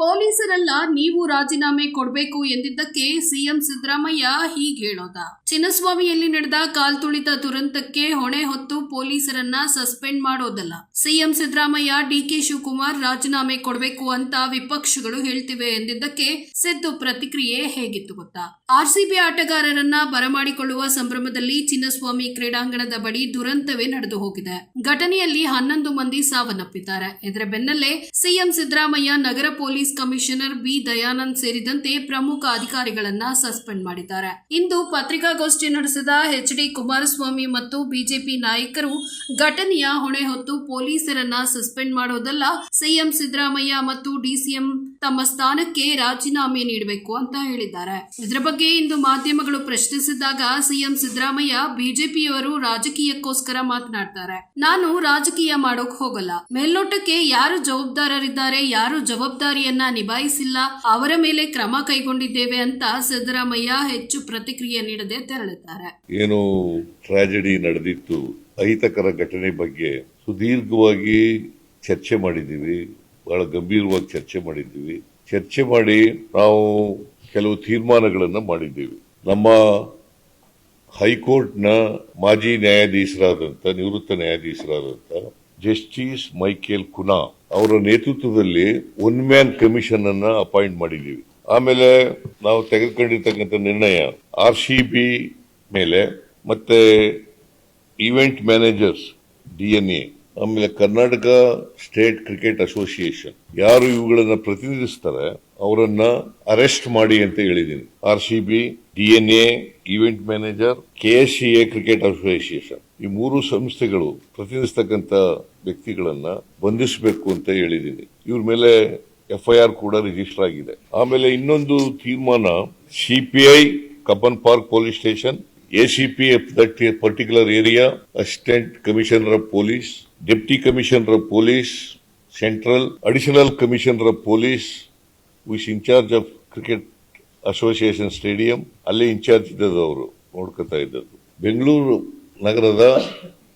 ಪೊಲೀಸರೆಲ್ಲ ನೀವು ರಾಜೀನಾಮೆ ಕೊಡಬೇಕು ಎಂದಿದ್ದಕ್ಕೆ ಸಿಎಂ ಸಿದ್ದರಾಮಯ್ಯ ಹೀಗೆ ಹೇಳೋದ. ಚಿನ್ನಸ್ವಾಮಿಯಲ್ಲಿ ನಡೆದ ಕಾಲ್ತುಳಿತ ದುರಂತಕ್ಕೆ ಹೊಣೆ ಹೊತ್ತು ಪೊಲೀಸರನ್ನ ಸಸ್ಪೆಂಡ್ ಮಾಡೋದಲ್ಲ. ಸಿಎಂ ಸಿದ್ದರಾಮಯ್ಯ, ಡಿಕೆ ಶಿವಕುಮಾರ್ ರಾಜೀನಾಮೆ ಕೊಡಬೇಕು ಅಂತ ವಿಪಕ್ಷಗಳು ಹೇಳ್ತಿವೆ ಎಂದಿದ್ದಕ್ಕೆ ಸಿದ್ದು ಪ್ರತಿಕ್ರಿಯೆ ಹೇಗಿತ್ತು ಗೊತ್ತಾ? ಆರ್ಸಿಬಿ ಆಟಗಾರರನ್ನ ಬರಮಾಡಿಕೊಳ್ಳುವ ಸಂಭ್ರಮದಲ್ಲಿ ಚಿನ್ನಸ್ವಾಮಿ ಕ್ರೀಡಾಂಗಣದ ಬಳಿ ದುರಂತವೇ ನಡೆದು ಹೋಗಿದೆ. ಘಟನೆಯಲ್ಲಿ ಹನ್ನೊಂದು ಮಂದಿ ಸಾವನ್ನಪ್ಪಿದ್ದಾರೆ. ಇದರ ಬೆನ್ನಲ್ಲೇ ಸಿಎಂ ಸಿದ್ದರಾಮಯ್ಯ ನಗರ ಪೊಲೀಸ್ ಕಮಿಷನರ್ ಬಿ ದಯಾನಂದ್ ಸೇರಿದಂತೆ ಪ್ರಮುಖ ಅಧಿಕಾರಿಗಳನ್ನ ಸಸ್ಪೆಂಡ್ ಮಾಡಿದ್ದಾರೆ. ಇಂದು ಪತ್ರಿಕಾಗೋಷ್ಠಿ ನಡೆಸಿದ ಎಚ್ ಡಿ ಕುಮಾರಸ್ವಾಮಿ ಮತ್ತು ಬಿಜೆಪಿ ನಾಯಕರು ಘಟನೆಯ ಹೊಣೆ ಹೊತ್ತು ಪೊಲೀಸರನ್ನ ಸಸ್ಪೆಂಡ್ ಮಾಡೋದಲ್ಲ, ಸಿಎಂ ಸಿದ್ದರಾಮಯ್ಯ ಮತ್ತು ಡಿಸಿಎಂ ತಮ್ಮ ಸ್ಥಾನಕ್ಕೆ ರಾಜೀನಾಮೆ ನೀಡಬೇಕು ಅಂತ ಹೇಳಿದ್ದಾರೆ. ಇದರ ಬಗ್ಗೆ ಇಂದು ಮಾಧ್ಯಮಗಳು ಪ್ರಶ್ನಿಸಿದಾಗ ಸಿಎಂ ಸಿದ್ದರಾಮಯ್ಯ ಬಿಜೆಪಿಯವರು ರಾಜಕೀಯಕ್ಕೋಸ್ಕರ ಮಾತನಾಡ್ತಾರೆ. ನಾನು ರಾಜಕೀಯ ಮಾಡೋಕ್ ಹೋಗಲ್ಲ. ಮೇಲ್ನೋಟಕ್ಕೆ ಯಾರು ಜವಾಬ್ದಾರರಿದ್ದಾರೆ, ಯಾರು ಜವಾಬ್ದಾರಿಯನ್ನ ನಿಭಾಯಿಸಿಲ್ಲ, ಅವರ ಮೇಲೆ ಕ್ರಮ ಕೈಗೊಂಡಿದ್ದೇವೆ ಅಂತ ಸಿದ್ದರಾಮಯ್ಯ ಹೆಚ್ಚು ಪ್ರತಿಕ್ರಿಯೆ ನೀಡದೆ ತೆರಳಿದ್ದಾರೆ. ಏನು ಟ್ರಾಜಿಡಿ ನಡೆದಿತ್ತು. ಅಹಿತಕರ ಘಟನೆ ಬಗ್ಗೆ ಸುದೀರ್ಘವಾಗಿ ಚರ್ಚೆ ಮಾಡಿದ್ದೀವಿ. ಬಹಳ ಗಂಭೀರವಾಗಿ ಚರ್ಚೆ ಮಾಡಿದ್ದೀವಿ. ಚರ್ಚೆ ಮಾಡಿ ನಾವು ಕೆಲವು ತೀರ್ಮಾನಗಳನ್ನು ಮಾಡಿದ್ದೀವಿ. ನಮ್ಮ ಹೈಕೋರ್ಟ್ನ ಮಾಜಿ ನ್ಯಾಯಾಧೀಶರಾದಂಥ, ನಿವೃತ್ತ ನ್ಯಾಯಾಧೀಶರಾದಂಥ ಜಸ್ಟಿಸ್ ಮೈಕೇಲ್ ಕುನಾ ಅವರ ನೇತೃತ್ವದಲ್ಲಿ ಒನ್ ಮ್ಯಾನ್ ಕಮಿಷನ್ ಅನ್ನ ಅಪಾಯಿಂಟ್ ಮಾಡಿದ್ದೀವಿ. ಆಮೇಲೆ ನಾವು ತೆಗೆದುಕೊಂಡಿರ್ತಕ್ಕಂಥ ನಿರ್ಣಯ ಆರ್ ಸಿ ಬಿ ಮೇಲೆ ಮತ್ತೆ ಈವೆಂಟ್ ಮ್ಯಾನೇಜರ್ಸ್ ಡಿಎನ್ಎ ಆಮೇಲೆ ಕರ್ನಾಟಕ ಸ್ಟೇಟ್ ಕ್ರಿಕೆಟ್ ಅಸೋಸಿಯೇಷನ್. ಯಾರು ಇವುಗಳನ್ನ ಪ್ರತಿನಿಧಿಸ್ತಾರೆ, ಅವರನ್ನ ಅರೆಸ್ಟ್ ಮಾಡಿ ಅಂತ ಹೇಳಿದ್ದೀನಿ R C B DNA event manager K S C A cricket association. ಈ ಮೂರು ಸಂಸ್ಥೆಗಳು ಪ್ರತಿನಿಧಿಸ್ತಕ್ಕಂಥ ವ್ಯಕ್ತಿಗಳನ್ನ ಬಂಧಿಸಬೇಕು ಅಂತ ಹೇಳಿದ್ದೀನಿ ಇವ್ರ ಮೇಲೆ ಎಫ್ಐಆರ್ ಕೂಡ ರಿಜಿಸ್ಟರ್ ಆಗಿದೆ. ಆಮೇಲೆ ಇನ್ನೊಂದು ತೀರ್ಮಾನ CPI Cubbon park police station ACP that particular area assistant commissioner of police deputy commissioner of police central additional commissioner of police ವಿಸ್ incharge of cricket association stadium ಅಲ್ಲಿ ಇನ್ಚಾರ್ಜ್ ಇದ್ದದ್ದು ಅವರು, ನೋಡ್ಕೊತಾ ಇದ್ದದ್ದು. ಬೆಂಗಳೂರು ನಗರದ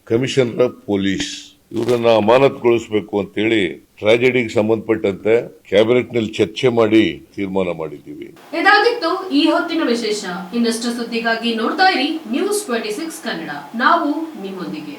ಕಮಿಷನರ್ ಆಫ್ ಪೊಲೀಸ್ ಇವರನ್ನ ಅಮಾನತುಗೊಳಿಸಬೇಕು ಅಂತೇಳಿ ಟ್ರಾಜಿಡಿಗೆ ಸಂಬಂಧಪಟ್ಟಂತೆ ಕ್ಯಾಬಿನೆಟ್ನಲ್ಲಿ ಚರ್ಚೆ ಮಾಡಿ ತೀರ್ಮಾನ ಮಾಡಿದ್ದೀವಿ. ಇದಾಗಿತ್ತು ಈ ಹೊತ್ತಿನ ವಿಶೇಷ. ಇನ್ನಷ್ಟು ಸುದ್ದಿಗಾಗಿ ನೋಡ್ತಾ ಇರಿ ನ್ಯೂಸ್ ಟ್ವೆಂಟಿ ಸಿಕ್ಸ್ ಕನ್ನಡ. ನಾವು ನಿಮ್ಮೊಂದಿಗೆ.